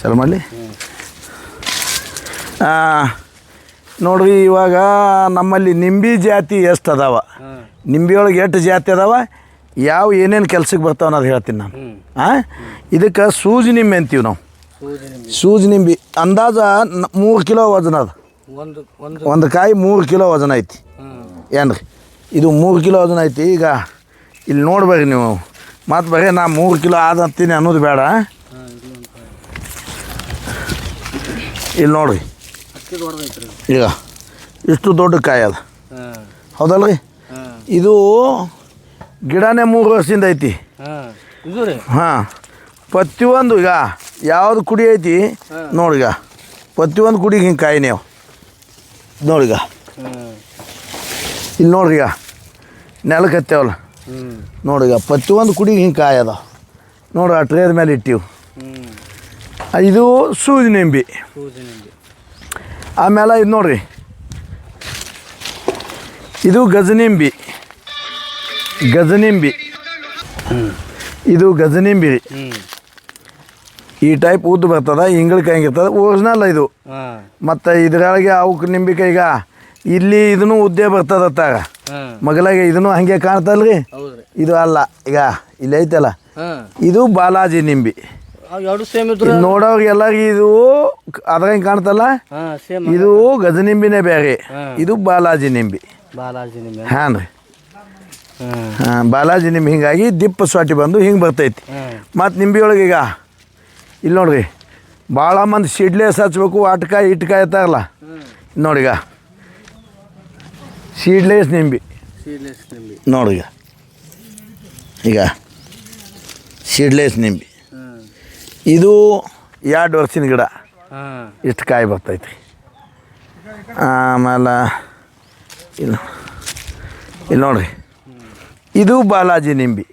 ಚಾಲು ಮಾಡಲಿ. ನೋಡ್ರಿ ಇವಾಗ ನಮ್ಮಲ್ಲಿ ನಿಂಬಿ ಜಾತಿ ಎಷ್ಟು ಅದಾವ ನಿಂಬಿಯೊಳಗೆ ನಿಂಬಿ ಒಳಗೆ ಎಷ್ಟು ಜಾತಿ ಅದಾವ? ಯಾವ ಏನೇನು ಕೆಲ್ಸಕ್ಕೆ ಬರ್ತಾವ ಅನ್ನೋದು ಹೇಳ್ತೀನಿ ನಾನು. ಹಾಂ ಇದಕ್ಕೆ ಸೂಜಿ ನಿಂಬೆ ಅಂತೀವಿ ನಾವು. ಸೂಜಿ ನಿಂಬೆ. ಅಂದಾಜ ಮೂರು ಕಿಲೋ ವಜನ ಅದು. ಒಂದು ಕಾಯಿ ಮೂರು ಕಿಲೋ ವಜನ ಐತಿ. ಏನು ಏನ್ರಿ? ಇದು ಮೂರು ಕಿಲೋ ವಜನ ಐತಿ. ಈಗ ಇಲ್ಲಿ ನೋಡ್ಬೇಕು ನೀವು. ಮತ್ತು ಬರೀ ನಾ ಮೂರು ಕಿಲೋ ಆದಂತೀನಿ ಅನ್ನೋದು ಬೇಡ ಹಾಂ ಇಲ್ಲಿ ಒಂದು ಕಾಯಿ. ಇಲ್ಲಿ ನೋಡ್ರಿ. ಈಗ ಇಷ್ಟು ದೊಡ್ಡ ಕಾಯಿ ಅದು. ಹೌದಲ್ಲ ಹೌದಲ್ರಿ? ಇದು ಗಿಡನೇ ಮೂರು ವರ್ಷದಿಂದ ಐತಿ. ಹಾಂ ರೀ ಪ್ರತಿಯೊಂದು ಈಗ ಯಾವ್ದು ಕುಡಿ ಐತಿ ನೋಡೀಗ ಪ್ರತಿಯೊಂದು ಕುಡಿಗೆ ಹಿಂಗೆ ಕಾಯಿ ನೀವು. ನೋಡಿಗ ಇಲ್ಲಿ ನೋಡ್ರಿ ಈಗ. ನೆಲಕ್ಕೆ ಹತ್ತೇವಲ್ಲ. ನೋಡಿಗ ಪ್ರತಿಯೊಂದು ಕುಡಿಗೆ ಹಿಂಗೆ ಕಾಯಿ ಅದಾವ ನೋಡ್ರಿ ಆ ಟ್ರೇದ ಮೇಲೆ ಇಟ್ಟಿವು. ಇದು ಸೂಜಿ ನಿಂಬಿ. ಆಮೇಲೆ ಇದು ನೋಡ್ರಿ. ಇದು ಗಜನಿಂಬಿ ಗಜನಿಂಬಿ ಇದು ಗಜನಿಂಬಿ ರೀ. ಈ ಟೈಪ್ ಉದ್ದು ಬರ್ತದ ಇಂಗ್ಳಕಾಯಿ ಹಿಂಗಿರ್ತದೆ ಒರಿಜಿನಲ್ ಇದು. ಮತ್ತು ಇದ್ರೊಳಗೆ ಅವಕ್ಕೆ ನಿಂಬಿಕಾಯಿಗ ಈಗ ಇಲ್ಲಿ ಇದನ್ನು ಉದ್ದೇ ಬರ್ತದತ್ತಾಗ ತಾಗ ಮಗಲಾಗೆ ಇದನ್ನು ಹಾಗೆ ಕಾಣ್ತಲ್ರಿ ಇದು ಅಲ್ಲ. ಈಗ ಇಲ್ಲಿ ಐತಲ್ಲ? ಇದು ಬಾಲಾಜಿ ನಿಂಬಿ. ಎರಡು ಸೇಮ್ ಇದ್ರು. ಇದು ನೋಡೋರಿಗೆ ಎಲ್ಲರಿಗೆ ಇದು ಅದ್ರಾಗ ಕಾಣ್ತಲ್ಲ? ಹಾಂ ಸೇಮ್ ಇದು ಗಜನಿಂಬಿನೇ ಬೇರೆ. ಇದು ಬಾಲಾಜಿ ನಿಂಬಿ. ಬಾಲಾಜಿ ನಿಂಬೆ. ಹಾಂ ರೀ. ಹಾಂ. ಬಾಲಾಜಿ ನಿಂಬೆ ಹಿಂಗಾಗಿ ದಿಪ್ಪ ಸ್ವಾಟಿ ಬಂದು ಹಿಂಗೆ ಬರ್ತೈತಿ. ಮತ್ ಮತ್ತು ನಿಂಬೆ ಒಳಗೆ ಈಗ ಇಲ್ಲಿ ನೋಡ್ರಿ ಭಾಳ ಮಂದಿ ಸೀಡ್ಲೆಸ್ ಹಚ್ಬೇಕು ಅಟ್ಕಾಯಿ ಇಟ್ಕಾಯಿ ಇರ್ತಾರಲ್ಲ ನೋಡಿಗ ಸೀಡ್ಲೆಸ್ ನಿಂಬಿ. ನೋಡೀಗ ಈಗ. ಸೀಡ್ಲೆಸ್ ನಿಂಬಿ. ಇದು ಎರಡು ವರ್ಷದ ಗಿಡ. ಇಷ್ಟು ಕಾಯಿ ಬರ್ತೈತಿ ಆಮೇಲೆ ಇಲ್ಲಿ ಇಲ್ಲಿ ನೋಡ್ರಿ. ಇದು ಬಾಲಾಜಿ ನಿಂಬಿ.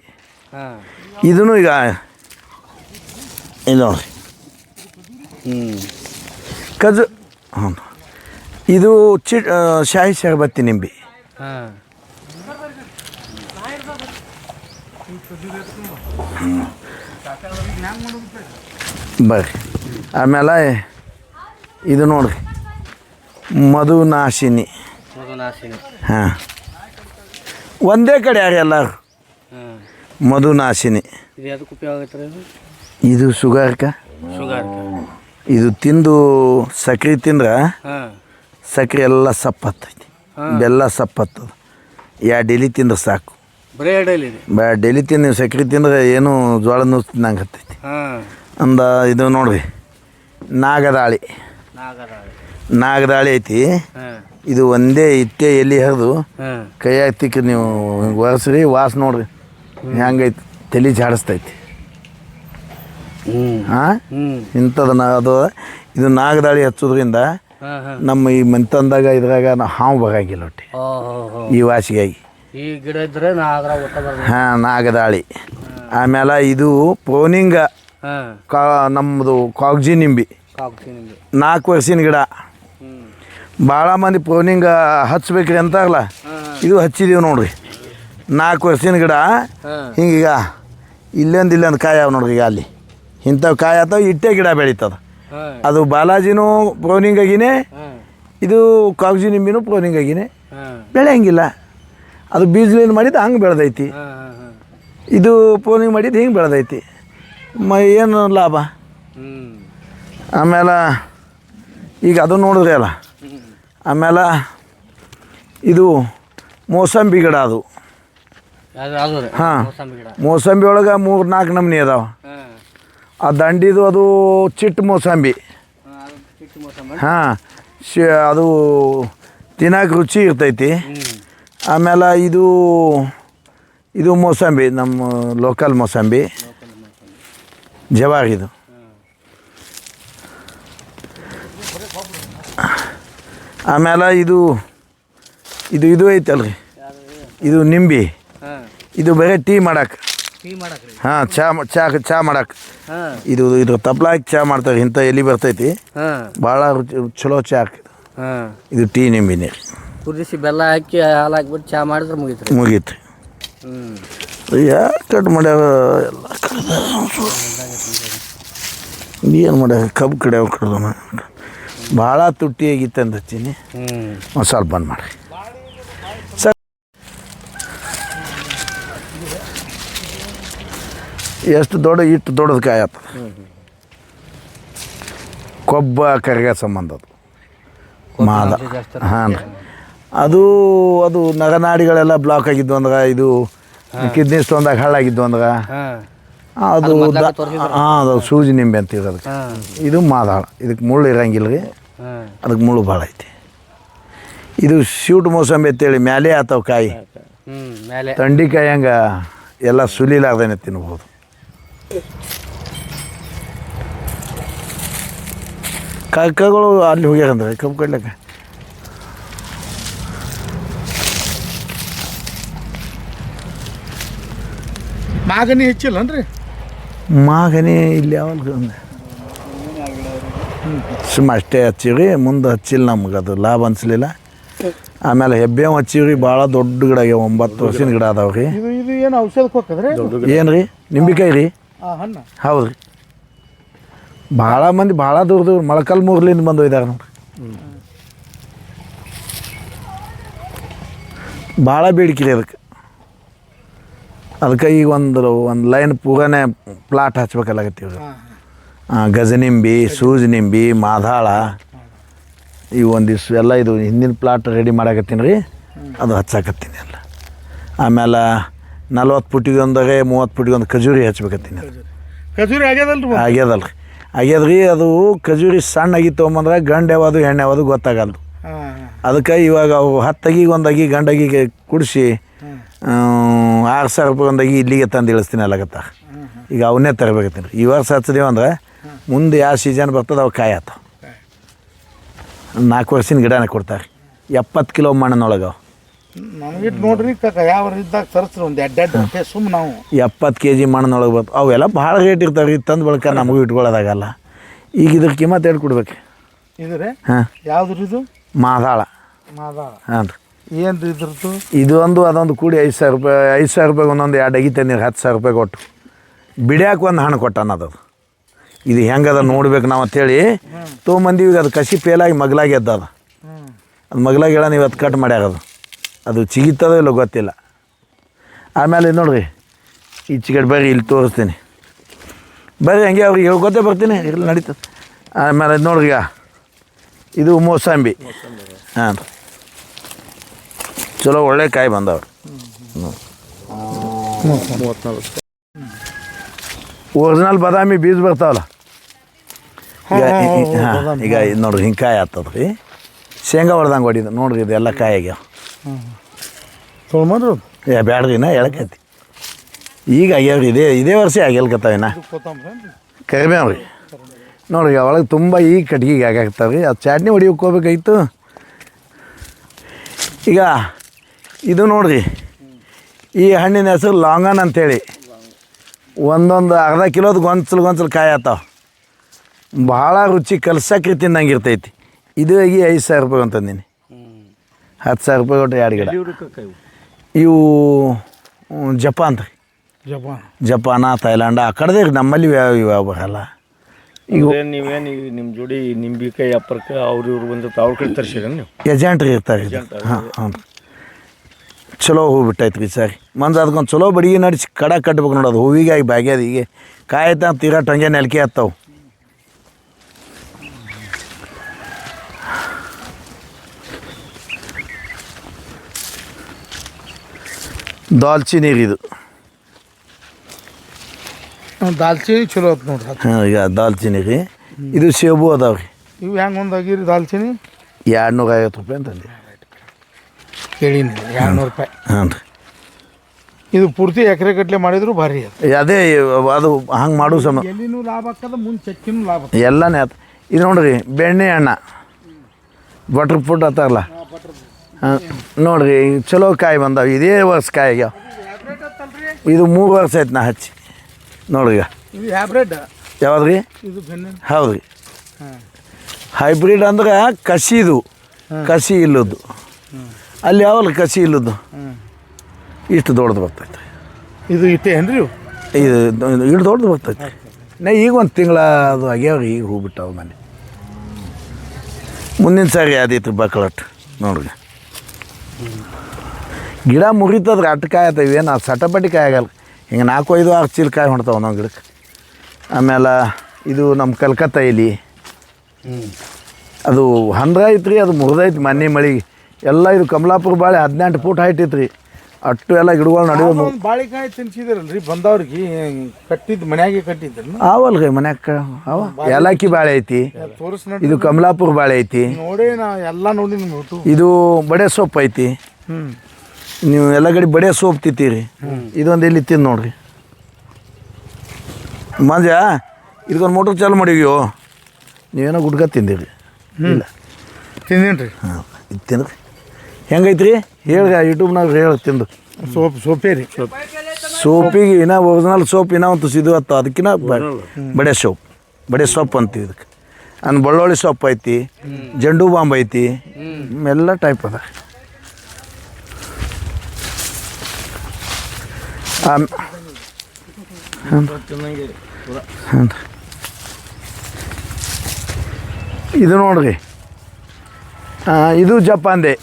ಇದೂ ಈಗ ಇಲ್ಲಿ ನೋಡ್ರಿ. ಹ್ಞೂ ಕಜು ಹ್ಞೂ. ಇದು ಚಿ ಶಾಹಿ ಶರಬತ್ತಿ ನಿಂಬಿ. ಹಾಂ. ಬರ್ರಿ. ಆಮೇಲೆ ಇದು ನೋಡ್ರಿ. ಮಧುನಾಶಿನಿ. ಹಾಂ. ಒಂದೇ ಕಡೆ ಯಾರು ಎಲ್ಲರೂ? ಮಧುನಾಶಿನಿ. ಇದು ಶುಗರ್ಕ? ಶುಗರ್ ಇದು ತಿಂದು ಸಕ್ರೆ ತಿಂದ್ರೆ ಸಕ್ರಿ ಎಲ್ಲ ಸಪ್ಪತ್ತೈತಿ. ಬೆಲ್ಲ ಸಪ್ಪತ್ತದ. ಯಾ ಡೆಲಿ ತಿಂದ್ರೆ ಸಾಕು. ಬರೀ ಡೆಲಿ ರೀ ಬ ಡೈಲಿ ತಿಂದು ಸಕ್ರೆ ತಿಂದ್ರೆ ಏನು ಜೋಳ ನುಸ್ ತಿನ್ನಂಗೆ ಹತ್ತೈತಿ. ಅಂದ ಇದು ನೋಡ್ರಿ. ನಾಗದಾಳಿ. ನಾಗದಾಳಿ. ಐತಿ. ಇದು ಒಂದೇ ಇಟ್ಟೆ ಎಲ್ಲಿ ಹರಿದು ಕೈಯಾಗ ತಿಕ್ಕ ನೀವು ಒರೆಸ್ರಿ ವಾಸ ನೋಡ್ರಿ. ಹೆಂಗೈತಿ ತಲೆ ಜಾಡಿಸ್ತೈತಿ ಹಾಂ? ಹ್ಞೂ ಇಂಥದ್ದು ನಾ ಅದು ಇದು ನಾಗದಾಳಿ ಹಚ್ಚೋದ್ರಿಂದ ನಮ್ಮ ಈ ಮಂತಂದಾಗ ಇದ್ರಾಗ ನಾವು ಹಾವು ಬಗಾಗಿಲ್ಲ ಒಟ್ಟಿ. ಈ ವಾಸಿಗಾಗಿ. ಈ ಗಿಡ ಇದ್ರೆ ಹಾಂ ನಾಗದಾಳಿ. ಆಮೇಲೆ ಇದು ಪ್ರೋನಿಂಗ ಹಾಂ ಕಾ ನಮ್ಮದು ಕಾಗ್ಜಿ ನಿಂಬಿ. ನಾಲ್ಕು ವರ್ಷಿನ ಗಿಡ. ಭಾಳ ಮಂದಿ ಪೋನಿಂಗ ಹಚ್ಬೇಕ್ರಿ ಅಂತಾರಲ್ಲ? ಹಾಂ ಇದು ಹಚ್ಚಿದೀವಿ ನೋಡ್ರಿ. ನಾಲ್ಕು ವರ್ಷಿನ ಗಿಡ. ಹಿಂಗೀಗ ಇಲ್ಲೊಂದು ಇಲ್ಲೊಂದು ಕಾಯಿ ಅವ ನೋಡ್ರಿ ಈಗ ಅಲ್ಲಿ. ಇಂಥವು ಕಾಯಿ ಆತಾವ ಇಟ್ಟೆ ಗಿಡ ಬೆಳೀತದ. ಅದು ಬಾಲಾಜಿನೂ ಆಗಿನೇ ಇದು ಕಾಗ್ಜಿ ನಿಂಬಿನೂ ಆಗಿನೇ ಬೆಳೆಯಂಗಿಲ್ಲ. ಅದು ಬೀಜಲೇನು ಮಾಡಿದ್ದು ಹಂಗೆ ಬೆಳೆದೈತಿ. ಇದು ಪ್ರೋನಿಂಗ್ ಮಾಡಿದ್ದು ಹಿಂಗೆ ಬೆಳೆದೈತಿ. ಮ ಏನು ಲಾಭ? ಆಮೇಲೆ ಈಗ ಅದು ನೋಡಿದ್ರೆ ಅಲ್ಲ? ಆಮೇಲೆ ಇದು ಮೋಸಂಬಿ ಗಿಡ ಅದು. ಹಾಂ. ಮೋಸಂಬಿ ಒಳಗೆ ಮೂರು ನಾಲ್ಕು ನಮೂನಿ ಅದಾವ. ಆ ದಂಡಿದು ಅದು ಚಿಟ್ಟು ಮೋಸಂಬಿ. ಹಾಂ ಶಿ ಅದು ತಿನ್ನಕ್ಕೆ ರುಚಿ ಇರ್ತೈತಿ. ಆಮೇಲೆ ಇದು ಇದು ಮೋಸಂಬಿ ನಮ್ಮ ಲೋಕಲ್ ಮೋಸಂಬಿ. ಜವಾರಿದು ಆಮೇಲೆ ಇದು ಇದು ಇದು ಐತಲ್ರಿ. ಇದು ನಿಂಬಿ. ಇದು ಬರೀ ಟೀ ಮಾಡಕ್ಕೆ ಹಾಂ ಚಾ ಚಾ ಚಾ ಮಾಡಕ್ಕೆ ಇದು ಇದು ತಪ್ಲ ಹಾಕಿ ಚಾ ಮಾಡ್ತಾರೆ ಇಂಥ ಎಲ್ಲಿ ಬರ್ತೈತಿ. ಭಾಳ ರುಚಿ ಚಲೋ ಚಾ ಹಾಕಿದು ಹಾಂ. ಇದು ಟೀ ನಿಂಬಿನಿ. ಕುದಿಸಿ ಬೆಲ್ಲ ಹಾಕಿ ಹಾಲು ಹಾಕ್ಬಿಟ್ಟು ಚಾ ಮಾಡಿದ್ರೆ ಮುಗೀತು ಮುಗೀತು ಯಾಕೆ ಕಟ್ ಮಾಡ್ಯಾರ ಎಲ್ಲ ಕಡ್ದ. ಏನು ಮಾಡ್ಯಾವ ಕಬ್ಬು ಕಡೆ ಕಡ್ದು ಭಾಳ ತುಟ್ಟಿ ಆಗಿತ್ತು ಅಂತ ಹಚ್ಚೀನಿ ಒಂದು ಸ್ವಲ್ಪ ಬಂದ್ ಮಾಡಿ ಸರ್ ಎಷ್ಟು ದೊಡ್ಡ ಇಟ್ಟು ದೊಡ್ಡದು ಕಾಯಿ ಆತ ಕೊಬ್ಬ ಕರಗ ಸಂಬಂಧ ಅದು. ಮಾದ. ಹಾಂ ರೀ ಅದು ಅದು ನಗನಾಡಿಗಳೆಲ್ಲ ಬ್ಲಾಕ್ ಆಗಿದ್ದು ಅಂದ್ರೆ ಇದು ಕಿಡ್ನಿ ಸ್ಟೋನ್ದಾಗ ಹಾಳಾಗಿದ್ದು ಅಂದ್ರೆ? ಹಾಂ. ಅದು ಹಾಂ ಅದು ಸೂಜಿ ನಿಂಬೆ ಅಂತ ಇದು ಹಾಂ. ಇದು ಮಾದಾಳ. ಇದಕ್ಕೆ ಮುಳ್ಳು ಇರಂಗಿಲ್ಲ ರೀ. ಅದಕ್ಕೆ ಮುಳ್ಳು ಭಾಳ ಐತಿ. ಇದು ಶೂಟ್ ಮೋಸಂಬಿ ಅಂತೇಳಿ ಮ್ಯಾಲೆ ಆತಾವ ಕಾಯಿ. ತಂಡಿಕಾಯಿ ಮೇಲೆ ತಂಡಿ ಕಾಯಿ ಹಂಗೆ ಎಲ್ಲ ಸುಲಿಲಾರ್ದೇನೆ ತಿನ್ಬೋದು. ಕಕ್ಕಗಳು ಅಲ್ಲಿ ಹೋಗ್ಯಾರಂದ್ರೆ ಕಬ್ಬು ಕಡ್ಲಿಕ್ಕೆ ಮಾಗನಿ ಹೆಚ್ಚಿಲ್ಲನ್ರಿ ಮಾಗನಿ ಇಲ್ಲಿ ಯಾವಾಗ ಸುಮ್ಮ ಅಷ್ಟೇ ಹಚ್ಚಿವ್ರಿ ಮುಂದೆ ಹಚ್ಚಿಲ್ಲ ನಮ್ಗೆ ಅದು ಲಾಭ ಅನಿಸ್ಲಿಲ್ಲ. ಆಮೇಲೆ ಹೆಬ್ಬೆ ಹಚ್ಚಿವ್ರಿ ಭಾಳ ದೊಡ್ಡ ಗಿಡ ಆಗ್ಯಾವ ಒಂಬತ್ತು ವರ್ಷದ ಗಿಡ ಅದಾವ ರೀ. ಇದು ಇದು ಏನು ಔಷಧಕ್ಕೆ ಹೋಗ್ತದ್ರಿ? ಏನು ರೀ? ನಿಂಬಿಕಾಯಿ ರೀ. ಹಣ್ಣು. ಹೌದು ರೀ ಭಾಳ ಮಂದಿ ಭಾಳ ದೂರ ದೂರ ಮೊಳಕಲ್ ಮೂರ್ಲಿಂದ ಬಂದು ಒಯ್ದಾರ ನೋಡ್ರಿ. ಭಾಳ ಬೇಡಿಕೆ ರೀ ಅದಕ್ಕೆ. ಅದಕ್ಕೆ ಈಗ ಒಂದು ಒಂದು ಲೈನ್ ಪೂಗನೇ ಪ್ಲಾಟ್ ಹಚ್ಬೇಕಲ್ಲಾಗತ್ತೀವಿ ರೀ ಗಜನಿಂಬಿ ಸೂಜ್ ನಿಂಬಿ ಮಾದಾಳ ಒಂದು ಒಂದಿಷ್ಟು ಎಲ್ಲ ಇದು ಹಿಂದಿನ ಪ್ಲಾಟ್ ರೆಡಿ ಮಾಡಾಕತ್ತೀನಿ ರೀ. ಅದು ಹಚ್ಚಾಕತ್ತೀನಿ ಎಲ್ಲ. ಆಮೇಲೆ ನಲ್ವತ್ತು ಪುಟ್ಟಿಗೆ ಒಂದಾಗೆ ಮೂವತ್ತು ಪುಟ್ಟಿಗೆ ಒಂದು ಖಜೂರಿ ಹಚ್ಬೇಕತ್ತೀನಿ. ಖಜೂರಿ ಖಜೂರಿ ಆಗ್ಯದಲ್ರಿ. ಆಗ್ಯದಲ್ಲ ರೀ ಆಗ್ಯದ್ರಿ ಅದು ಖಜೂರಿ ಸಣ್ಣ ಆಗಿ ತೊಗೊಂಬಂದ್ರೆ ಗಂಡು ಯಾವುದು ಹೆಣ್ಣು ಯಾವುದು ಗೊತ್ತಾಗಲ್ಲ ಹಾಂ ಅದಕ್ಕೆ ಇವಾಗ ಅವು ಹತ್ತು ಒಂದಾಗಿ ಒಂದು ಅಗಿ ಗಂಡು ಅಗಿಗೆ ಕುಡಿಸಿ ಆರು ಸಾವಿರ ರೂಪಾಯಿ ಒಂದಾಗಿ ಇಲ್ಲಿಗೆ ತಂದು ಇಳಿಸ್ತೀನಿ ಅಲ್ಲಗತ್ತ ಈಗ ಅವನ್ನೇ ತರಬೇಕತ್ತೀನಿ. ಈ ವರ್ಷ ಹಚ್ಚಿದೇವು ಅಂದ್ರೆ ಮುಂದೆ ಯಾವ ಸೀಸನ್ ಬರ್ತದೆ ಅವು ಕಾಯಿ ಆತಾವ ನಾಲ್ಕು ವರ್ಷದ ಗಿಡನೇ ಕೊಡ್ತಾರೆ. ಎಪ್ಪತ್ತು ಕಿಲೋ ಮಣ್ಣಿನೊಳಗೆ. ಅವು ನಮ್ಗಿಟ್ಟು ನೋಡ್ರಿ ಕಾಕ ಯಾವ ಇದ್ದಾಗ ತರಿಸ್ರಿ ಒಂದು ನಾವು. ಎಪ್ಪತ್ತು ಕೆ ಜಿ ಮಣ್ಣಿನೊಳಗೆ ಬರ್ತು ಅವೆಲ್ಲ ಭಾಳ ರೇಟ್ ಇರ್ತಾವೆ ರೀ ತಂದು ಬಳಕ ನಮಗೂ ಇಟ್ಕೊಳ್ಳೋದಾಗಲ್ಲ. ಈಗ ಇದ್ರ ಕಿಮ್ಮತ್ ಹೇಳ್ಕೊಡ್ಬೇಕು. ಇದ್ರೆ? ಹಾಂ. ಯಾವ್ದು ಇದು? ಮಾದಾಳ. ಮಾದಾಳ. ಹಾಂ ರೀ ಏನು ಇದ್ರದ್ದು? ಇದು ಒಂದು ಅದೊಂದು ಕೂಡಿ ಐದು ಸಾವಿರ ರೂಪಾಯಿ ಐದು ಸಾವಿರ ರೂಪಾಯಿ ಒಂದೊಂದು ಎರಡು ಅಗಿ ನೀರು ಹತ್ತು ಸಾವಿರ ರೂಪಾಯಿ ಕೊಟ್ಟು. ಬಿಡ್ಯಾಕೆ ಒಂದು ಹಣ ಕೊಟ್ಟಾನ ಅದು. ಇದು ಹೆಂಗದ ನೋಡ್ಬೇಕು ನಾವು ಅಂತೇಳಿ. ತೊಗೊಂಬಂದಿವಿ ಅದು ಕಸಿ ಪೇಲಾಗಿ ಮಗ್ಲಾಗಿ ಎದ್ದದ. ಅದು ಅದು ಮಗ್ಲಾಗಿ ಹೇಳ ನೀವು ಅದು ಕಟ್ ಮಾಡ್ಯಾರದು ಅದು. ಚಿಗಿತದೋ ಇಲ್ಲ ಗೊತ್ತಿಲ್ಲ. ಆಮೇಲೆ ನೋಡ್ರಿ ಈ ಚಿಕಟ್ ಬರ್ರಿ ಇಲ್ಲಿ ತೋರಿಸ್ತೀನಿ. ಬರ್ರಿ ಹಂಗೆ ಅವ್ರಿಗೆ ಹೇಳ್ಕೊತೇ ಬರ್ತೀನಿ ಇಲ್ಲಿ ನಡೀತದೆ. ಆಮೇಲೆ ನೋಡ್ರಿ ಈಗ ಇದು ಮೋಸಾಂಬಿ. ಹಾಂ ಚಲೋ ಒಳ್ಳೆ ಕಾಯಿ ಬಂದವ್ರು ಒರಿಜಿನಲ್ ಬಾದಾಮಿ ಬೀಜ ಬರ್ತಾವಲ್ಲ? ಈಗ ಹಾಂ ಈಗ ಇದು ನೋಡ್ರಿ ಹಿಂಗೆ ಕಾಯಿ ಆಗ್ತದ ರೀ ಶೇಂಗಾ ಹೊಡೆದಂಗೆ ಹೊಡಿದ ನೋಡ್ರಿ ಇದೆಲ್ಲ ಕಾಯಿ ಆಗ್ಯಾವ. ತೊಗೊಂಬಂದ್ರು ಏ ಬ್ಯಾಡ್ರಿ ಇನ್ನ ಎಳಕೈತಿ. ಈಗ ಆಗ್ಯಾವ್ರಿ ಇದೇ ಇದೇ ವರ್ಷ ಆಗ್ಯಲ್ಕತ್ತಾವಿನ ಇದು ಕೊತ್ತಂಬ್ರಿ ಏನ್ರಿ ಕರಿಬೇವು ರೀ ನೋಡ್ರಿ ಒಳಗೆ ತುಂಬ ಈಗ ಕಟ್ಗಿಗೆ ಆಗಾಕ್ತಾವ್ರಿ ಅದು ಚಟ್ನಿ ಹೊಡಿಯೋಕೆ ಹೋಗ್ಬೇಕಾಯ್ತು. ಈಗ ಇದು ನೋಡ್ರಿ. ಈ ಹಣ್ಣಿನ ಹೆಸರು ಲಾಂಗನ್ ಅಂತೇಳಿ. ಒಂದೊಂದು ಅರ್ಧ ಕಿಲೋದು ಗೊಂಚಲು ಗೊಂಚಲು ಕಾಯಿ ಆತಾವ. ಭಾಳ ರುಚಿ ಕಲ್ಸಕ್ರಿ ತಿಂದಂಗೆ ಇರ್ತೈತಿ. ಇದು ಆಗಿ ಐದು ಸಾವಿರ ರೂಪಾಯಿ ಅಂತಂದೀನಿ ಹತ್ತು ಸಾವಿರ ರೂಪಾಯಿ ಕೊಟ್ಟರೆ ಎರಡು ಗಿಡ. ಇವು ಜಪಾನ್ ರೀ. ಜಪಾನ್. ಜಪಾನ ಥೈಲ್ಯಾಂಡ ಆ ಕಡೆದೇ ರೀ ನಮ್ಮಲ್ಲಿ ಯಾವ ಯಾವ ಬರಲ್ಲ ಈಗ ನೀವೇನು ನಿಮ್ಮ ಜೋಡಿ ನಿಂಬಿಕಾಯಿ ಅಪ್ಪರ್ಕ ಅವ್ರು ಇವ್ರು ಬಂದಿರ್ತ ಅವ್ರ ಕಡೆ ತರ್ಸಿರ ನೀವು? ಏಜೆಂಟ್ರಿ ಇರ್ತಾರೆ ಹಾಂ ಹಾಂ ಚಲೋ ಹೂ ಬಿಟ್ಟೈತೆ ರೀ ಸರಿ ಮಂದು ಅದಕ್ಕೊಂದು ಚಲೋ ಬಡಿಗೆ ನಡಿಸಿ ಕಡ ಕಟ್ಬೇಕು ನೋಡೋದು ಹೂವಿಗೆ ಆಗಿ ಬಾಗ್ಯದ ಹೀಗೆ ಕಾಯ್ತಾ ತೀರಾ ಟಂಗೆ ನೆಲಕೆ ಹತ್ತವು ದಾಲ್ಚಿನಿ ರೀ ಇದು ಹ್ಮ್, ದಾಲ್ಚಿನಿ ಚಲೋ ಆತ್ ನೋಡ್ರಿ ಅದು. ಹಾಂ ಈಗ ದಾಲ್ಚಿನಿ ರೀ ಇದು ಸೇಬು ಅದಾವೆ ರೀ ಇವು ಹೆಂಗೆ ಒಂದು ಆಗಿರಿ ದಾಲ್ಚಿನಿ ಎರಡು ನೂರ ಐವತ್ತು ರೂಪಾಯಿ ಅಂತಂದು ಕೇಳೀನಿ ಎರಡ್ನೂರು ರೂಪಾಯಿ. ಹಾಂ ರೀ. ಇದು ಪೂರ್ತಿ ಎಕರೆ ಗಟ್ಟಲೆ ಮಾಡಿದ್ರು ಭಾರಿ ಅದು. ಅದೇ ಅದು ಹಂಗೆ ಮಾಡೋ ಸಮ ಎಲ್ಲಿನೂ ಲಾಭ ಆಗ್ತದ ಮುಂದೆ ಚಕ್ಕಿನೂ ಲಾಭ ಎಲ್ಲನೇ ಆಯ್ತು ಇದು ನೋಡ್ರಿ ಬೆಣ್ಣೆ ಅಣ್ಣ. ಬಟ್ರ್ ಫುಡ್ ಆತಾರಲ್ಲ? ಹಾಂ ನೋಡ್ರಿ ಚಲೋ ಕಾಯಿ ಬಂದಾವ. ಇದೇ ವರ್ಷ ಕಾಯಿ ಆಗ್ಯಾವ ಇದು ಮೂರು ವರ್ಷ ಆಯ್ತು ನಾ ಹಚ್ಚಿ. ನೋಡ್ರಿ ಇದು ಹ್ಯಾಬ್ರೆಡ್ ಯಾವ್ದು ರೀ ಇದು ಹೌದು ರೀ ಹೈಬ್ರಿಡ್ ಅಂದ್ರೆ ಕಸಿದು. ಕಸಿ ಇಲ್ಲದ್ದು ಅಲ್ಲಿ ಯಾವಲ್ಲ ಕಸಿ ಇಲ್ಲದ್ದು? ಇಷ್ಟು ದೊಡ್ಡದು ಬರ್ತೈತೆ. ಇದು ಇಟ್ಟೆ ಇವು? ಇದು ಇಷ್ಟು ದೊಡ್ಡದು ಬರ್ತೈತೆ. ನಾ ಈಗ ಒಂದು ತಿಂಗಳ ಅದು ಆಗ್ಯಾವ ಈಗ ಹೋಗ್ಬಿಟ್ಟಾವ ಬಿಟ್ಟಾವ ಮನೆ. ಮುಂದಿನ ಸಾರಿ ಅದೈತ್ರಿ ಬಕ್ಳಟ್ ನೋಡ್ರಿ. ಗಿಡ ಮುರಿತದ್ರಿ ಅಟ್ಟು ಕಾಯಿ ಆತವ ಏನು ಅದು ಸಟಪಟಿ ಕಾಯಿ ಆಗಲ್ಲ ಹಿಂಗೆ ನಾಲ್ಕು ಐದು ಆರು ಚೀಲ ಕಾಯಿ ಹೊಣ್ತಾವ ಒಂದೊಂದು ಗಿಡಕ್ಕೆ ಆಮೇಲೆ ಇದು ನಮ್ಮ ಕಲ್ಕತ್ತಾ ಇಲ್ಲಿ. ಅದು ಹಂದ್ರ ಐತ್ರಿ ಅದು ಮುರಿದೈತಿ ಮೊನ್ನೆ ಮಳೆಗೆ. ಎಲ್ಲ ಇದು ಕಮಲಾಪುರ ಬಾಳೆ ಹದಿನೆಂಟು ಫೂಟ್ ಹೈಟ್ ರೀ ಅಟ್ಟು ಎಲ್ಲ ಗಿಡಗಳು ಒಂದು ಬಾಳೆಕಾಯಿ ತಿನ್ಸಿದಿರಲ್ರಿ ಬಂದವ್ರಿಗೆ ಕಟ್ಟಿದ್ ಮನ್ಯಾಗೆ ಕಟ್ಟಿದ್ರಿ ಅವಲ್ರಿ ಮನ್ಯಾಗ ಅವ ಏಲಕ್ಕಿ ಬಾಳೆ ಐತಿ. ಇದು ಕಮಲಾಪುರ ಬಾಳೆ ಐತಿ. ನೋಡಿ ನಾ ಎಲ್ಲ ನೋಡಿ ನಿಮ್ಗೆ ಇದು ಬಡೆ ಸೊಪ್ಪು ಐತಿ. ನೀವು ಎಲ್ಲ ಕಡೆ ಬಡೆ ಸೊಪ್ಪು ತಿತ್ತೀರಿ ಇದೊಂದು ಇಲ್ಲಿ ತಿಂದು ನೋಡ್ರಿ. ಮಂಜ ಇದಕ್ಕೊಂದು ಮೋಟ್ರ್ ಚಾಲು ಮಾಡಿವ್ಯೋ? ನೀವೇನೋ ಗುಡ್ಕ ತಿಂದಿರಿ. ಇಲ್ಲ. ತಿಂದೇನ್ರಿ. ಹಾಂ ಇದು ತಿಂದ್ರಿ ಹೆಂಗೈತ್ರಿ? ಹೇಳ್ರಿ ಯೂಟ್ಯೂಬ್ನಾಗ ಹೇಳಿ ತಿಂದು. ಸೋಪ್ ಸೋಪೇ ರೀ. ಸೋಪಿಗೆ ಇನ್ನೂ ಒರಿಜಿನಲ್ ಸೋಪ್ ಇನ್ನೂ ಒಂದು ತುಸಿದು ಹತ್ತು ಅದಕ್ಕಿನ್ನ ಬಡೆ ಸೋಪ್. ಬಡೆ ಸೋಪ್ ಅಂತೀವಿ ಇದಕ್ಕೆ. ಅಂದ್ ಬೆಳ್ಳುಳ್ಳಿ ಸೋಪ್ ಐತಿ ಜಂಡು ಬಾಂಬ್ ಐತಿ ಎಲ್ಲ ಟೈಪ್ ಅದ. ಆಮ್- ಇದು ನೋಡ್ರಿ. ಆ, ಇದು ಜಪಾನ್ದೆ.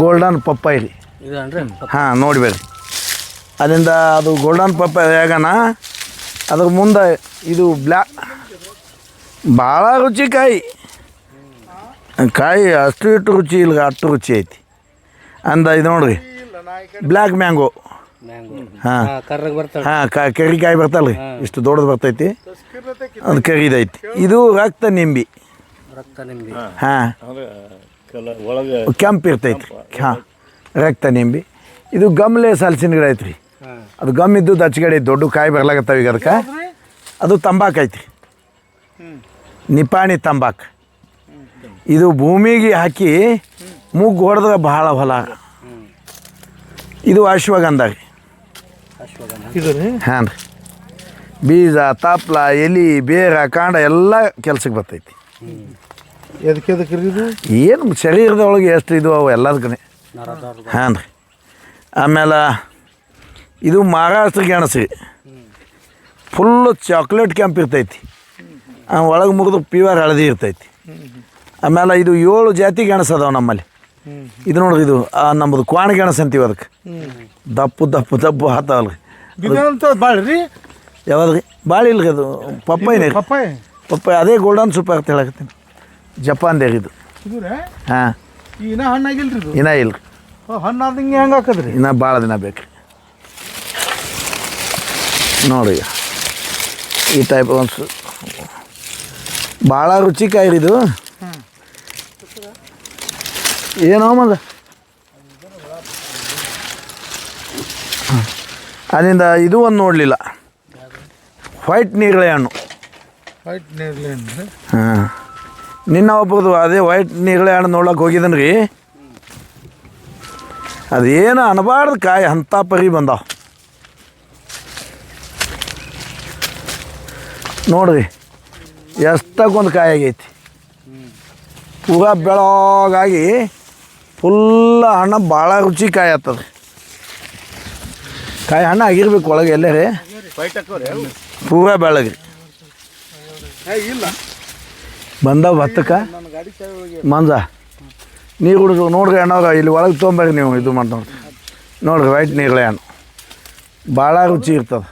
ಗೋಲ್ಡನ್ ಪಪ್ಪಾಯಿ ಹಾಂ ನೋಡಿಬೇಡ್ರಿ. ಅದರಿಂದ ಅದು ಗೋಲ್ಡನ್ ಪಪ್ಪಾಯಿ ಹೇಗನ ಅದ್ರ ಮುಂದೆ ಇದು ಬ್ಲ್ಯಾ ಭಾಳ ರುಚಿ ಕಾಯಿ ಕಾಯಿ ಅಷ್ಟು ಇಟ್ಟು ರುಚಿ ಇಲ್ಲ ಅಷ್ಟು ರುಚಿ ಐತಿ. ಅಂದ ಇದು ನೋಡ್ರಿ ಬ್ಲ್ಯಾಕ್ ಮ್ಯಾಂಗೋ ಮ್ಯಾಂಗೋ ಹಾಂ. ಹಾಂ ಕಾ ಕರಿಕಾಯಿ ಬರ್ತಲ್ರಿ ಇಷ್ಟು ದೊಡ್ಡದು ಬರ್ತೈತಿ. ಅದು ಕರಿದೈತಿ. ಇದು ರಕ್ತ ನಿಂಬಿ. ರಕ್ತ ನಿಂಬೆ. ಹಾಂ. ಒಳಗೆ ಕೆಂಪು ಇರ್ತೈತಿ ಹಾಂ. ರಕ್ತ ನಿಂಬಿ. ಇದು ಗಮ್ಲೆ ಹಲಸಿನ ಗಿಡ ಐತ್ರಿ. ಅದು ಗಮ್ ಇದ್ದದ್ದು ಹಚ್ಗಡೆ ದೊಡ್ಡ ಕಾಯಿ ಬರ್ಲಾಗತ್ತಾವ ಈಗ ಅದಕ್ಕೆ. ಅದು ತಂಬಾಕು ಐತಿ ನಿಪಾಣಿ ತಂಬಾಕು. ಇದು ಭೂಮಿಗೆ ಹಾಕಿ ಮುಗ್ಗು ಹೊಡೆದ್ರೆ ಭಾಳ ಹೊಲ. ಇದು ಅಶ್ವಗಂಧ. ರೀ ಹಾಂ ರೀ. ಬೀಜ ತಪ್ಲ ಎಲಿ ಬೇರ ಕಾಂಡ ಎಲ್ಲ ಕೆಲ್ಸಕ್ಕೆ ಬರ್ತೈತಿ. ಎದಕ್ಕೆ ಎದಕ್ಕೆ ರೀ ಇದು? ಏನು ಶರೀರದೊಳಗೆ ಎಷ್ಟು ಇದು ಅವು ಎಲ್ಲದಕ್ಕೆ ಹಾಂ ರೀ. ಆಮೇಲೆ ಇದು ಮಹಾರಾಷ್ಟ್ರ ಗೆಣಸು. ಫುಲ್ಲು ಚಾಕ್ಲೇಟ್ ಕೆಂಪು ಇರ್ತೈತಿ. ಒಳಗೆ ಮುಗಿದು ಪ್ಯೂರ್ ಹಳದಿ ಇರ್ತೈತಿ. ಆಮೇಲೆ ಇದು ಏಳು ಜಾತಿ ಗೆಣಸು ಅದಾವೆ ನಮ್ಮಲ್ಲಿ. ಇದು ನೋಡ್ರಿ ಇದು ನಮ್ಮದು ಕ್ವಾಣ ಗೆಣಸು ಅಂತೀವಿ ಅದಕ್ಕೆ. ದಪ್ಪು ದಪ್ಪು ದಪ್ಪು ಹಾತಾವಲ್ಲ ರೀ? ಯಾವ್ದು ರೀ? ಭಾಳ ಇಲ್ಲ ರೀ ಅದು ಪಪ್ಪಾಯಿನೇ ಪಪ್ಪಾಯಿ ಪಪ್ಪಾಯಿ. ಪಪ್ಪಾಯ ಅದೇ ಗೋಲ್ಡನ್ ಸೂಪ್ ಅಂತ ಹೇಳಕತ್ತೀನಿ ಜಪಾನ್ದೇ ರೀ ಇದು ಹಾಂ. ಇನ್ನ ಹಣ್ಣಾಗಿಲ್ರಿ ಇದು? ಇನ್ನೂ ಇಲ್ಲ. ರೀ ಹಣ್ಣು ಆದಂಗೆ ಹೆಂಗೆ ಹಾಕದ್ರಿ? ಇನ್ನ ಭಾಳ ದಿನ ಬೇಕು ನೋಡಿ ಈ ಟೈಪ್ ಒಂದು ಭಾಳ ರುಚಿಕಾಯಿ ಇದು. ಏನೋ ಮಗ. ಅದರಿಂದ ಇದು ಒಂದು ನೋಡಲಿಲ್ಲ. ವೈಟ್ ನೀರಳೆ ಹಣ್ಣು. ವೈಟ್ ನೀರಳೆ ಹಣ್ಣು. ಹಾಂ. ನಿನ್ನ ಒಬ್ಬದು ಅದೇ ವೈಟ್ ನೀರಳೆ ಹಣ್ಣು ನೋಡಕ್ಕೆ ಹೋಗಿದ್ದನು ರೀ ಅದೇನು ಅನ್ಬಾರ್ದು ಕಾಯಿ ಅಂಥ ಪರಿ ಬಂದಾವ ನೋಡ್ರಿ ಎಷ್ಟಕ್ಕೊಂದು ಕಾಯಿ ಆಗೈತಿ. ಪೂರ ಬೆಳಗಾಗಿ ಫುಲ್ಲ ಹಣ್ಣು ಭಾಳ ರುಚಿ ಕಾಯಿ ಆಗ್ತದೆ ಕಾಯಿ ಹಣ್ಣು ಆಗಿರ್ಬೇಕು ಒಳಗೆ ಎಲ್ಲೇ ರೀ ಪೂರಾ ಬೆಳಗ್ರಿ. ಇಲ್ಲ. ಬಂದವ ಭತ್ತಕ್ಕೆ? ಮಂಜ. ನೀರು ಕುಡಿದು ನೋಡ್ರಿ ಅಣ್ಣವ್ರ ಇಲ್ಲಿ ಒಳಗೆ ತೊಗೊಂಬರ್ರಿ ನೀವು ಇದು ಮಾಡಿ ನೋಡ್ರಿ. ನೋಡ್ರಿ ವೈಟ್ ನೀರಳೆ ಹಣ್ಣು ಭಾಳ ರುಚಿ ಇರ್ತದೆ.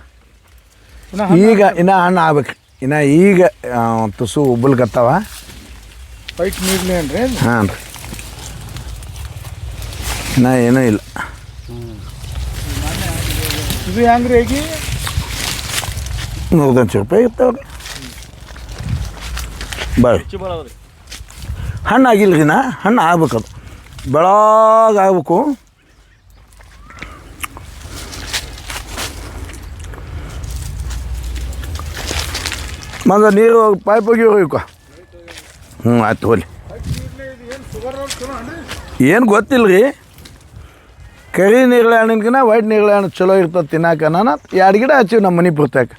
ಈಗ ಇನ್ನು ಹಣ್ಣು ಆಗ್ಬೇಕು. ಇನ್ನು ಈಗ ತುಸು ಉಬ್ಬಲ್ಕತ್ತಾವ. ವೈಟ್ ನೀರ್ಲೆ ಹಣ್ಣು ರೀ ಹಾಂ ರೀ ಇನ್ನು ಏನೂ ಇಲ್ಲ. ಇದು ಹೆಂಗ್ರಿ ನೂರ ನೂರದಂಚು ರೂಪಾಯಿ ಇರ್ತಾವ್ರಿ ಭಾಳ ಅದ ರೀ ಹಣ್ಣು ಆಗಿಲ್ಲ ರೀ ನಾ ಹಣ್ಣು ಅದು. ಬೆಳಗ್ಗೆ ಆಗ್ಬೇಕು. ಮಂಗ ನೀರು ಪೈಪ್ ಹೋಗಿ ಹೋಗ್ಬೇಕು ಹ್ಞೂ ಆಯ್ತು ಹೋಲಿ ಏನು ಗೊತ್ತಿಲ್ಲ ರೀ ಕರಿ ನೀರಳೆ ಹಣ್ಣಿನ್ಕಿನ ವೈಟ್ ನೀರಳೆ ಹಣ್ಣು ಚಲೋ ಇರ್ತದೆ ತಿನ್ನಾಕ. ನಾನು ಎರಡು ಗಿಡ ಹಚ್ಚಿವಿ ನಮ್ಮ ಮನೆ ಪುರ್ತಕ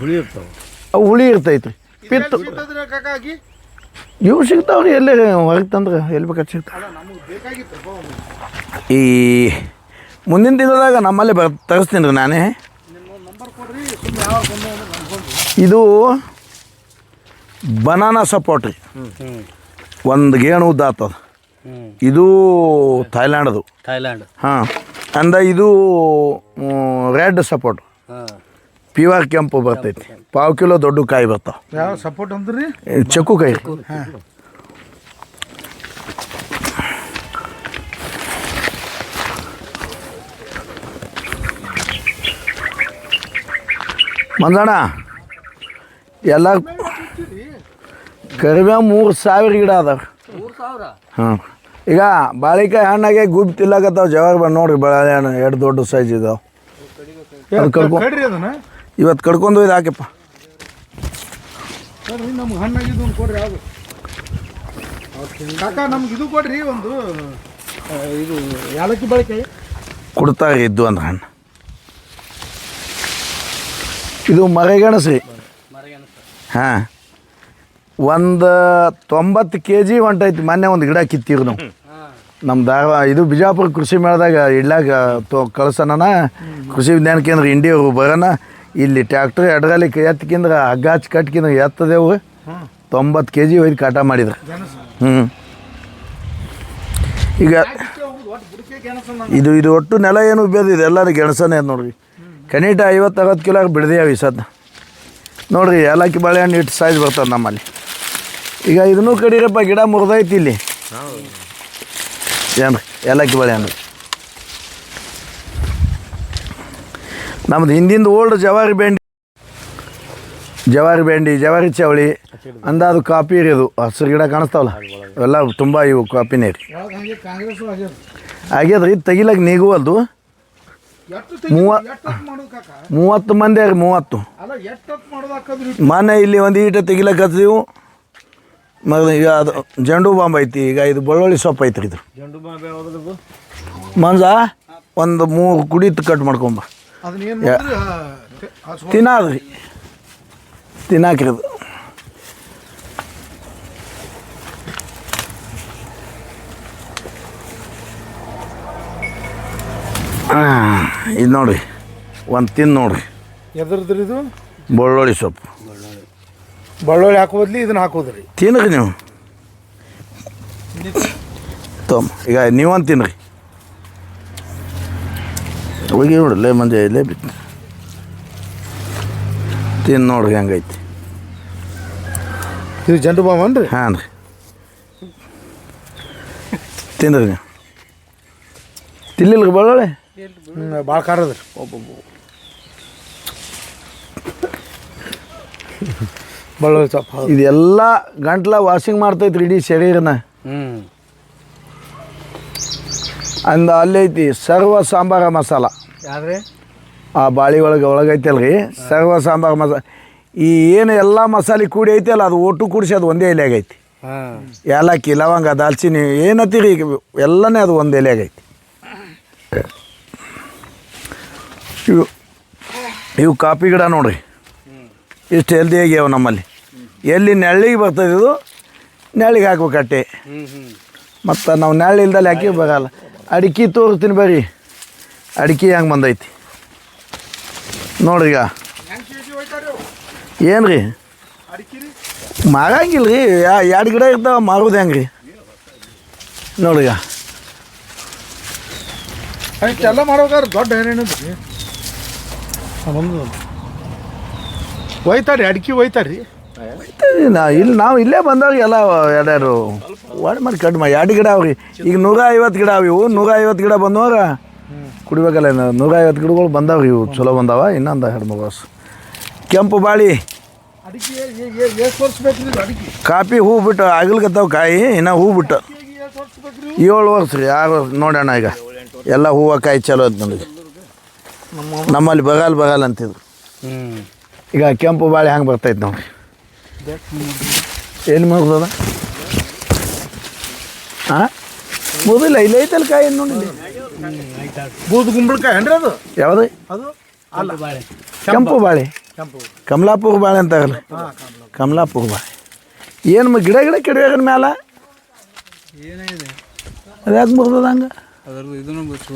ಹುಳಿ ಇರ್ತಾವೆ. ಅವು ಹುಳಿ ಇರ್ತೈತೆ ರೀ ಪಿತ್ತು ಕಾಕಾಗಿ? ಇವು ಸಿಗ್ತಾವ್ರಿ ಎಲ್ಲಿ ಹೋಗ್ತಂದ್ರೆ ತಂದ್ರೆ ಎಲ್ಲಿ ಬೇಕಾದ್ರೆ ಸಿಗ್ತಾವೆ. ನಮಗೆ ಬೇಕಾಗಿತ್ತು ಈ ಮುಂದಿನ ದಿನದಾಗ ನಮ್ಮಲ್ಲಿ ಬರ್ ತರಿಸ್ತೀನಿ ರೀ ನಾನೇ. ಇದು ಬನಾನಾ ಸಪೋರ್ಟ್ ರೀ. ಒಂದು ಗೇಣು ಉದ್ದ ಆತದ ಹ್ಞೂ ಇದು ಥೈಲ್ಯಾಂಡ್ದು ಥೈಲ್ಯಾಂಡ್ ಹಾಂ. ಅಂದ ಇದು ರೆಡ್ ಸಪೋರ್ಟ್ ಹಾಂ. ಪ್ಯೂರ್ ಕೆಂಪು ಬರ್ತೈತಿ. ಪಾವು ಕಿಲೋ ದೊಡ್ಡ ಕಾಯಿ ಬರ್ತಾವೆ ಯಾವ ಸಪೋರ್ಟ್ ಅಂದ್ರಿ? ಚಕ್ಕು ಕಾಯಿ. ಮಂದಣ್ಣ ಎಲ್ಲ ಕರಿಬೇವು ಮೂರು ಸಾವಿರ ಗಿಡ ಅದಾವ. ಹಾಂ. ಈಗ ಬಾಳಿಕಾಯಿ ಹಣ್ಣಾಗೆ ಗುಬ್ ತಿಲ್ಲಕತ್ತಾವ ಜವಾರಿ ಬಂದು ನೋಡ್ರಿ ಬಾಳೆಹಣ್ಣು ಎರಡು ದೊಡ್ಡ ಸೈಜ್ ಇದಾವೆ. ಇವತ್ತು ಕಡ್ಕೊಂಡು ಇದು ಹಾಕಿಪ್ಪ ನಮ್ಗೆ ಹಣ್ಣಾಗಿದ್ದು ಒಂದು ಕೊಡ್ರಿ ಯಾವುದು ಕಾಕ ನಮ್ಗೆ ಇದು ಕೊಡ್ರಿ ಒಂದು ಆ, ಇದು ಬಳಕೆ ಕುಡ್ತಾ ಇದ್ದು ಅಂದ್ರೆ ಹಣ್ಣು. ಇದು ಮರೆಗೆಣಸು. ರೀ ಹಾಂ. ಒಂದು ತೊಂಬತ್ತು ಕೆ ಜಿ ಹೊಂಟೈತಿ ಮೊನ್ನೆ ಒಂದು ಗಿಡ ಕಿತ್ತೀವಿ ನಾವು. ನಮ್ಮ ಧಾರವಾಡ ಇದು ಬಿಜಾಪುರ ಕೃಷಿ ಮೇಳದಾಗ ಇಡ್ಲಾಗ ತೊ ಕಳ್ಸೋಣ ಕೃಷಿ ವಿಜ್ಞಾನ ಕೇಂದ್ರ ಇಂಡಿಯವ್ರು ಬರೋಣ ಇಲ್ಲಿ ಟ್ಯಾಕ್ಟ್ರ್ ಎಡಗಾಲಿ ಎತ್ತಕಿಂದ್ರೆ ಹಗ್ಗ ಹಚ್ಚಿ ಕಟ್ಕಿಂದ್ರೆ ಎತ್ತದೇವು. ತೊಂಬತ್ತು ಕೆ ಜಿ ಒಯ್ದು ಕಾಟ ಮಾಡಿದ್ರು. ಹ್ಞೂ ಈಗ ಇದು ಇದು ಒಟ್ಟು ನೆಲ ಏನು ಇದೆ? ಎಲ್ಲರೂ ಗೆಣಸನೇ ನೋಡ್ರಿ. ಕನಿಟ ಐವತ್ತು ಅರವತ್ತು ಕಿಲೋ ಬಿಡ್ದೇವು ಈ ಸದ್ ನೋಡ್ರಿ, ಏಲಕ್ಕಿ ಬಾಳೆಹಣ್ಣು ಇಟ್ಟು ಸೈಜ್ ಬರ್ತದೆ ನಮ್ಮಲ್ಲಿ. ಈಗ ಇದನ್ನೂ ಕಡಿರಪ್ಪ, ಗಿಡ ಮುರಿದೈತಿ ಇಲ್ಲಿ. ಏನು ಏಲಕ್ಕಿ ಬಾಳೆಹಣ್ಣು ನಮ್ದು ಹಿಂದಿಂದ ಓಲ್ಡ್ ಜವಾರಿ ಬೆಂಡಿ. ಜವಾರಿ ಬೆಂಡಿ ಜವಾರಿ ಚವಳಿ ಅಂದಾದು ಕಾಪಿ ಇರೋದು. ಅದು ಹಸಿರು ಗಿಡ ಕಾಣಿಸ್ತಾವಲ್ಲ ಅವೆಲ್ಲ ತುಂಬ ಇವು ಕಾಪಿನೇ ರೀ ಆಗ್ಯದ ಆಗ್ಯದ್ರಿ ತೆಗಿಲಕ್ಕೆ ನೀಗುವಲ್ದು ಮೂವತ್ತು ಮೂವತ್ತು ಮಂದಿ ರೀ ಮೂವತ್ತು. ಮೊನ್ನೆ ಇಲ್ಲಿ ಒಂದು ಈಟ ತೆಗಿಲಕ್ಕೆ ಹತ್ತಿದೆವು ಮತ್ತು ಈಗ ಅದು ಜಂಡು ಬಾಂಬ್ ಐತಿ ಈಗ ಇದು ಬೆಳ್ಳುಳ್ಳಿ ಸೊಪ್ಪು ಐತ್ರಿ ಇದು. ಮಂಜ ಒಂದು ಮೂರು ಕುಡಿತು ಕಟ್ ಮಾಡ್ಕೊಂಬ. ತಿನ್ನಾದ್ರಿ ತಿನ್ನಾಕ್ರಿ ಅದು ಇದು ನೋಡ್ರಿ. ಒಂದು ತಿಂದು ನೋಡ್ರಿ. ಎದ್ರದ್ರಿ ಇದು? ಬೆಳ್ಳುಳ್ಳಿ ಸೊಪ್ಪು. ಬೆಳ್ಳುಳ್ಳಿ ಹಾಕೋದ್ಲಿ ಇದನ್ನ ಹಾಕೋದ್ರಿ. ತಿನ್ರಿ ನೀವು. ತೊಂಬ ಈಗ ನೀವೊಂದು ತಿನ್ರಿ. ಹೋಗಿ ನೋಡಲ್ಲೇ ಮಂದಿ ಇಲ್ಲೇ ಬಿತ್ತು ತಿನ್ನು ನೋಡ್ರಿ ಹೆಂಗೈತಿ. ಇದು ಜಂಡು ಬಾಮನ್ ರೀ ಹಾಂ ರೀ ತಿನ್ರಿ ನೀವು. ತಿನ್ಲಿಲ್ಲ ಬಳ್ಳಿ ಭಾಳ ಖಾರ ಅದ್ರಿ ಒಬ್ಬೊಬ್ಬ ಸೊಪ್ಪು ಹೌದು ಇದೆಲ್ಲ ಗಂಟ್ಲ ವಾಷಿಂಗ್ ಮಾಡ್ತೈತ್ರಿ ಇಡೀ ಶರೀರನ. ಹ್ಞೂ ಅಂದ ಅಲ್ಲೈತಿ ಸರ್ವ ಸಾಂಬಾರ ಮಸಾಲ. ಆ ಬಾಳಿ ಒಳಗೆ ಒಳಗೈತಲ್ರಿ ಸರ್ವ ಸಾಂಬಾರ ಮಸಾಲ. ಈ ಏನು ಎಲ್ಲ ಮಸಾಲೆ ಕೂಡಿ ಐತಲ್ಲ ಅದು ಒಟ್ಟು ಕೂಡಿಸಿ ಅದು ಒಂದೇ ಎಲೆ ಆಗೈತಿ ಏಲಕ್ಕಿ ಲವಂಗ ದಾಲ್ಚಿನ್ನಿ ಏನತ್ತೀರಿ ಈಗ ಎಲ್ಲನೇ ಅದು ಒಂದು ಎಲೆ ಆಗೈತಿ ಇವು ಇವು ಕಾಫಿ ಗಿಡ ನೋಡ್ರಿ. ಇಷ್ಟು ಹೆಲ್ದಿ ಆಗ್ಯಾವ ನಮ್ಮಲ್ಲಿ. ಎಲ್ಲಿ ನೆಳ್ಳಿಗೆ ಬರ್ತದೆ ಇದು ನೆಳ್ಳಿಗೆ ಹಾಕ್ಬೇಕು ಅಟ್ಟೆ. ಮತ್ತು ನಾವು ನೆಳ್ಳಿ ಇಲ್ದಲ್ಲಿ ಹಾಕಿ ಬರಲ್ಲ. ಅಡಿಕೆ ತೋರಿಸ್ತೀನಿ ಬರ್ರಿ. ಅಡಿಕೆ ಹೆಂಗೆ ಬಂದೈತಿ? ನೋಡ್ರಿ ಈಗ. ಏನು ರೀ ಮಾರಂಗಿಲ್ಲ ರೀ ಎರಡು ಗಿಡ ಇರ್ತಾವ ಮಾರೋದು ಹೆಂಗೆ ರೀ ನೋಡ್ರಿ ಇಷ್ಟೆಲ್ಲ ಮಾಡ್ಬೇಕಾದ್ರೆ ದೊಡ್ಡ ಏನೇನು ಒಯ್ತಾರಿ ಅಡಿಕೆ ಒಯ್ತಾರೆ ಒಯ್ತೀವಿ ನಾ. ಇಲ್ಲಿ ನಾವು ಇಲ್ಲೇ ಬಂದಾಗ ಎಲ್ಲ ಎರಡೆರಡು ವಾಡ್ ಮಾಡಿ ಕಟ್ ಮಾಡಿ. ಎರಡು ಗಿಡ ಅವ್ರಿ. ಈಗ ನೂರ ಐವತ್ತು ಗಿಡ ಅವು. ಇವು ನೂರ ಐವತ್ತು ಗಿಡ ಬಂದವಾಗ ಕುಡಿಬೇಕಲ್ಲ ನೂರ ಐವತ್ತು ಗಿಡಗಳು ಬಂದಾವ ಇವು ಚಲೋ ಬಂದಾವ. ಇನ್ನೊಂದು ಎರಡು ಮೂರು ವರ್ಷ. ಕೆಂಪು ಬಾಳಿ. ಕಾಪಿ ಹೂ ಬಿಟ್ಟು ಆಗಲ್ಕತ್ತಾವ ಕಾಯಿ ಇನ್ನು ಹೂ ಬಿಟ್ಟು. ಏಳು ವರ್ಷ ರೀ ಆರು ವರ್ಷ. ನೋಡೋಣ ಈಗ. ಎಲ್ಲ ಹೂವು ಕಾಯಿ ಚಲೋ ಐತೆ ನೋಡಿ. ನಮ್ಮಲ್ಲಿ ಬಗಾಲ್ ಬಗಾಲ್ ಅಂತಿದ್ರು. ಈಗ ಕೆಂಪು ಬಾಳೆ ಹ್ಯಾಂಗೆ ಬರ್ತೈತೆ ನೋಡ್ರಿ. ಎಲ್ಲಿ ಮುಗ್ದದ ಹಾಂ ಮುಗಿದಿಲ್ಲ ಇಲ್ಲ ಐತಲ್ಲ ಕಾಯಿ ನೋಡಿ ಬೂದು ಗುಂಬಳಕಾಯಿ ಏನ್ರಿ ಅದು? ಯಾವ್ದು? ಅದು? ಅಲ್ಲ. ಬಾಳೆ. ಕೆಂಪು ಬಾಳೆ. ಕೆಂಪು. ಕಮಲಾಪುರ ಬಾಳೆ ಅಂತ ಆಗಲ್ಲ? ಕಮಲಾಪುಗ ಬಾಳೆ. ಏನು ಗಿಡ ಗಿಡ ಕೆಡವ್ಯಾರ ಮ್ಯಾಲ? ಏನೇ ಇದೆ. ಅದು ಯಾಕೆ ಮುಗ್ದದ ಹಂಗೆ? ಅದ್ರದ್ದು ಇದನ್ನು ಬಿಟ್ಟು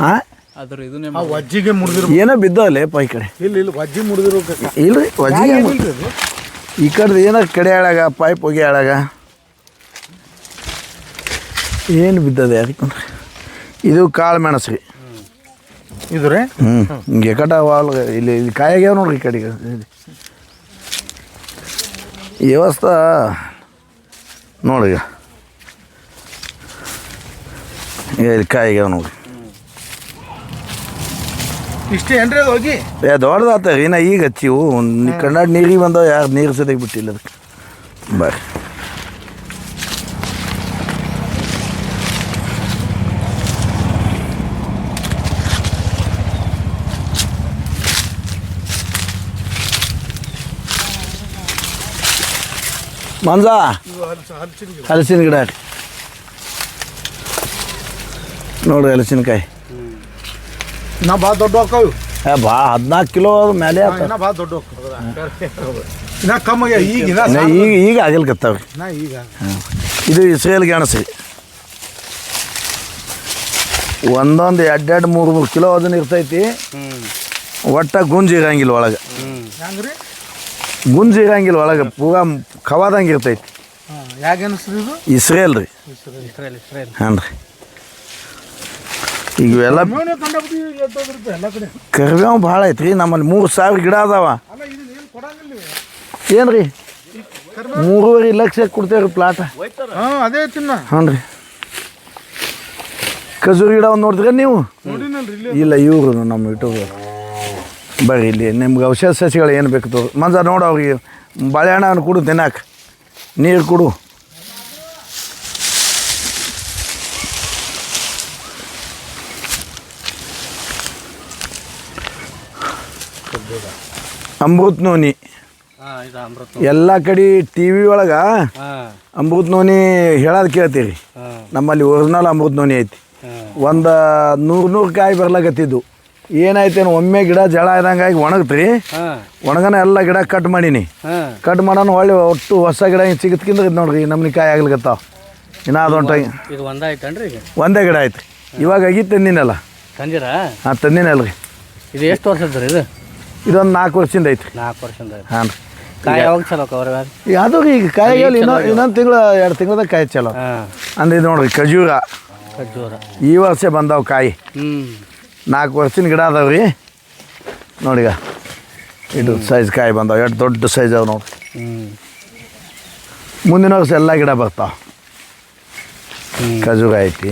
ಹಾಂ ಅದ್ರ ಇದನ್ನೇ ಆ ವಜ್ಜಿಗೆ ಮುರಿದಿರ್ ಏನೋ ಬಿದ್ದವಲ್ಲಪ್ಪ ಈ ಕಡೆ. ಇಲ್ಲ ಇಲ್ಲ ವಜ್ಜಿ ಮುರಿದಿರೋ ಇಲ್ರಿ ವಜ್ಜಿಗೆ ಈ ಕಡೆ ಏನೋ ಕಡೆ ಹಾಳಾಗ ಪೈಪ್ ಹೋಗಿ ಹಾಳಾಗ ಏನು ಬಿದ್ದದೆ ಅದಕ್ಕೆ ಇದು ಕಾಳು ಮೆಣಸು ರೀ ಇದು ರೀ? ಹ್ಞೂ ಹಿಂಗೆ ಕಟ ವಾಲ್ ಇಲ್ಲಿ ಇಲ್ಲಿ ಕಾಯಾಗ್ಯಾವ ನೋಡ್ರಿ ಈ ಕಡೆಗೆ. ವ್ಯವಸ್ಥೆ ನೋಡ್ರಿ ಈಗ ಇಲ್ಲಿ ಕಾಯಾಗ್ಯಾವ ನೋಡ್ರಿ. ಇಷ್ಟೇ ಏನ್ರಿ ಹೋಗಿ. ಏ ದೊಡ್ಡದಾತ ಏನ ಈಗ ಹಚ್ಚಿವು ಕಣ್ಣಾಡಿ ನೀರಿಗೆ ಬಂದವ ಯಾರು ನೀರು ಸದ್ಯಕ್ಕೆ ಬಿಟ್ಟಿಲ್ಲ ಅದಕ್ಕೆ. ಬರ್ರಿ ಮಂಜ ಹಲಸಿನ ಗಿಡ ನೋಡ್ರಿ ಹಲಸಿನಕಾಯಿ. ನಾ ಭಾಳ ದೊಡ್ಡ ಹೋಕ್ಕವು ಏ ಬಾ ಹದಿನಾಲ್ಕು ಕಿಲೋ ಮೇಲೆ ಆತ. ಇನ್ನ ಭಾಳ ದೊಡ್ಡ ಹೋಕ್ಕವು ಇನ್ನ ಕಮ್ಮಗೆ ಈಗ ಇನ್ನ ಈಗ ಈಗ ಆಗಿಲ್ಕತ್ತಾವ್ರಿ ನಾ ಈಗ ಇದು ಇಸ್ರೇಲ್ ಗೆಣಸು. ಒಂದೊಂದು ಎರಡೆರಡು ಮೂರು ಮೂರು ಕಿಲೋ ಅದನ್ನ ಇರ್ತೈತಿ. ಒಟ್ಟ ಗುಂಜಿ ಇರಂಗಿಲ್ಲ ಒಳಗೆ. ಹೆಂಗ್ರಿ? ಗುಂಜು ಇರಂಗಿಲ್ಲ ಒಳಗೆ ಪೂರಾ ಕವಾದಂಗೆ ಇರ್ತೈತಿ. ಹಾಂ ಯಾಕೆ ಅನಿಸ್ರಿ ಇದು? ಇಸ್ರೇಲ್ ರೀ. ಇಸ್ರೇಲ್ ಇಸ್ರೇಲ್ ಹಾಂ ರೀ. ಈಗ ಇವೆಲ್ಲ ಕರ್ಬೇವು ಭಾಳ ಐತ್ರಿ ನಮ್ಮಲ್ಲಿ ಮೂರು ಸಾವಿರ ಗಿಡ ಅದಾವ. ಏನು ರೀ ಮೂರುವರೆ ಲಕ್ಷ ಕೊಡ್ತೇವ್ರಿ ಪ್ಲಾಟ ಅದೇ ಹ್ಞೂ ರೀ ಖಜೂರಿ ಗಿಡ ಒಂದು ನೋಡಿದ್ರೆ ನೀವು? ಇಲ್ಲ ಇವರು ನಮ್ಮ ಯೂಟ್ಯೂಬ್ ಬರ್ರಿ ಇಲ್ಲಿ ನಿಮ್ಗೆ ಔಷಧ ಸಸಿಗಳು ಏನು ಬೇಕು ಮಂಜ ನೋಡು ಅವ್ರಿಗೆ ಬಾಳೆಹಣ್ಣು ಕೊಡು ತಿನ್ನಾಕ. ನೀರು ಕೊಡು. ಅಮೃತ್ ನೋನಿ. ಎಲ್ಲ ಕಡೆ ಟಿ ವಿ ಒಳಗೆ ಹಾಂ. ಅಮೃತ್ ನೋನಿ ಹೇಳೋದು ಕೇಳ್ತೀರಿ. ನಮ್ಮಲ್ಲಿ ಒರಿಜಿನಲ್ ಅಮೃತ್ ನೋನಿ ಐತಿ. ಒಂದು ನೂರು ನೂರು ಕಾಯಿ ಬರ್ಲಾಕತ್ತಿದ್ದು. ಏನಾಯ್ತೇನು ಒಮ್ಮೆ ಗಿಡ ಜಳ ಆದಂಗಾಗಿ ಒಣಗತ್ರಿ. ಒಣಗನ ಎಲ್ಲ ಗಿಡ ಕಟ್ ಮಾಡೀನಿ. ಕಟ್ ಮಾಡೋಣ ಒಳ್ಳೆ ಒಟ್ಟು ಹೊಸ ಗಿಡ ಹಿಂಗೆ ಸಿಗತ್ಕಿಂದ್ರೆ ನೋಡ್ರಿ ನಮ್ನಿ ಕಾಯಿ ಆಗ್ಲಿಕತ್ತಾವ. ಇನ್ನ ಅದೊಂಟಾಗಿ ಒಂದೇ ಗಿಡ ಆಯ್ತು ಇವಾಗ ಆಗಿ ತಂದಿನಲ್ಲ. ತಂದಿರ? ಹಾಂ ತಂದಿನಲ್ಲ ರೀ ಇದು ಎಷ್ಟು ವರ್ಷದ ರೀ ಇದು? ಇದೊಂದು ನಾಲ್ಕು ವರ್ಷದಿಂದ ಐತಿ ನಾಲ್ಕು ವರ್ಷದಿಂದ ಹಾಂ ರೀ. ಕಾಯಿ ಯಾವಾಗ ಚಲೋ ಅವ್ರ ಈಗ ಅದು ಈಗ ಕಾಯಿ ಇನ್ನೊ ಇನ್ನೊಂದು ತಿಂಗಳು ಎರಡು ತಿಂಗಳದಾಗ ಕಾಯಿ ಚಲೋ ಅಂದ್ರೆ ಇದು ನೋಡ್ರಿ ಖಜೂರ. ಈ ವರ್ಷ ಬಂದಾವ ಕಾಯಿ. ನಾಲ್ಕು ವರ್ಷದ ಗಿಡ ಅದಾವ ರೀ. ನೋಡಿಗ ಇದು ಸೈಜ್ ಕಾಯಿ ಬಂದಾವ. ಎಷ್ಟು ದೊಡ್ಡ ಸೈಜ್ ಅವ ನೋಡಿ ಮುಂದಿನ ವರ್ಷ ಎಲ್ಲ ಗಿಡ ಬರ್ತಾವ. ಖಜೂರ ಐತಿ.